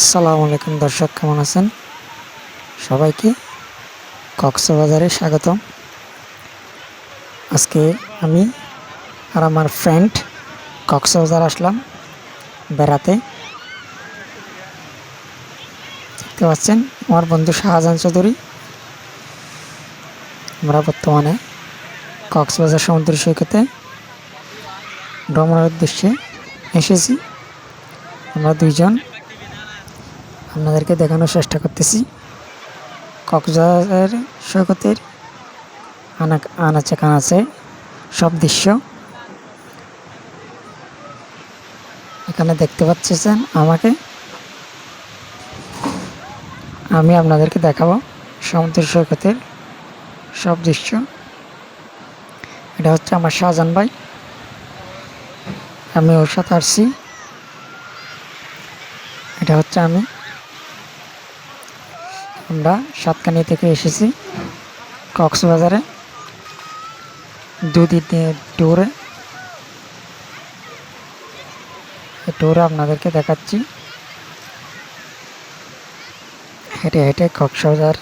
আসসালামু আলাইকুম দর্শক, কেমন আছেন? সবাইকে কক্সবাজারে স্বাগতম। আজকে আমি আর আমার ফ্রেন্ড কক্সবাজার আসলাম, বেড়াতে। দেখতে পাচ্ছেন আমার বন্ধু শাহজাহান চৌধুরী। আমরা বর্তমানে কক্সবাজার সমুদ্র সৈকতে ভ্রমণের উদ্দেশ্যে এসেছি। আমরা দুইজন আপনাদেরকে দেখানোর চেষ্টা করতেছি। কক্সবাজার সৈকতের আনা আনাচে কানাচে সব দৃশ্য। এখানে দেখতে পাচ্ছেন আমাকে। আমি আপনাদেরকে দেখাবো সমুদ্র সৈকতের সব দৃশ্য। এটা হচ্ছে আমার শাহজাহান ভাই। আমি ওর সাথে আসছি। এটা হচ্ছে আমি। আমরা সাতকানি থেকে এসেছি কক্সবাজারে। দুদিনের ট্যুরে এই ট্যুরে আপনাদেরকে দেখাচ্ছি। হেঁটে হেঁটে কক্সবাজার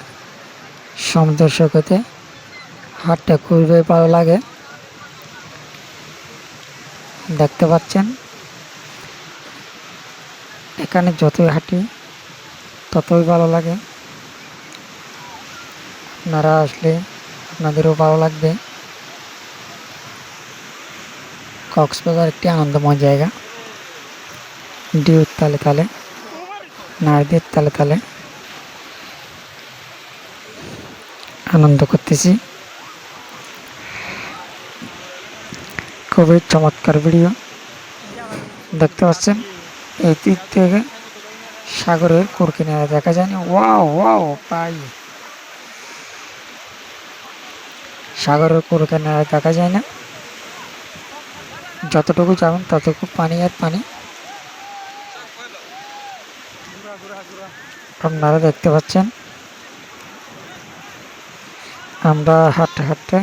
সমুদ্র সৈকতে হাটটা খুবই ভালো লাগে। দেখতে পাচ্ছেন? এখানে যতই হাঁটি ততই ভালো লাগে। আপনারা আসলে আপনাদেরও ভালো লাগবে। কক্সবাজার একটি আনন্দময় জায়গা। ডিউর তালে তালে, নারীদের তালে তালে। আনন্দ করতেছি। খুবই চমৎকার ভিডিও। দেখতে পাচ্ছেন? এই দিক থেকে সাগরের কুরকিনারা দেখা যায় না। ওয়াও ওয়াও পাই সাগরের কুরকিনারা দেখা যায় না। যতটুকু যাবেন ততটুকু পানি আর পানি। আপনারা দেখতে পাচ্ছেন। আমরা হাঁটতে হাঁটতে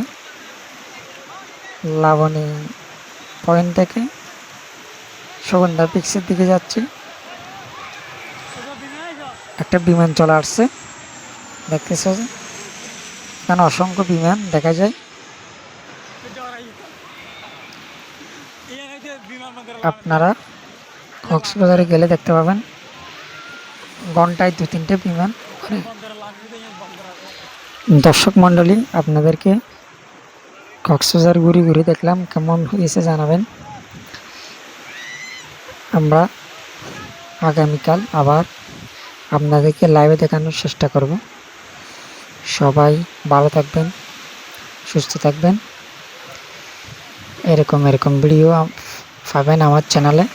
লাবণী পয়েন্ট থেকে সুগন্ধা পিক্সের দিকে যাচ্ছি। একটা বিমান চলে আসছে। দেখতেছে? এখানে অসংখ্য বিমান দেখা যায়। আপনারা কক্সবাজারে গেলে দেখতে পাবেন ঘন্টায় দু তিনটে বিমান দর্শক মণ্ডলী, আপনাদেরকে কক্সবাজার ঘুরে ঘুরে দেখলাম কেমন হয়েছে জানাবেন। আমরা আগামীকাল আবার আপনাদেরকে লাইভে দেখানোর চেষ্টা করব। সবাই ভালো থাকবেন, সুস্থ থাকবেন। এরকম এরকম ভিডিও পাবেন আমার চ্যানেলে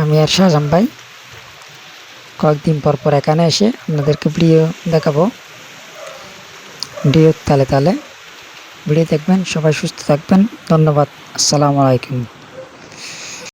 আমি আর শাহজাম ভাই কয়েকদিন পর পর এখানে এসে আপনাদেরকে ভিডিও দেখাবো। ভিডিও তালে তালে। ভিডিও দেখবেন, সবাই সুস্থ থাকবেন। ধন্যবাদ। আসসালামু আলাইকুম।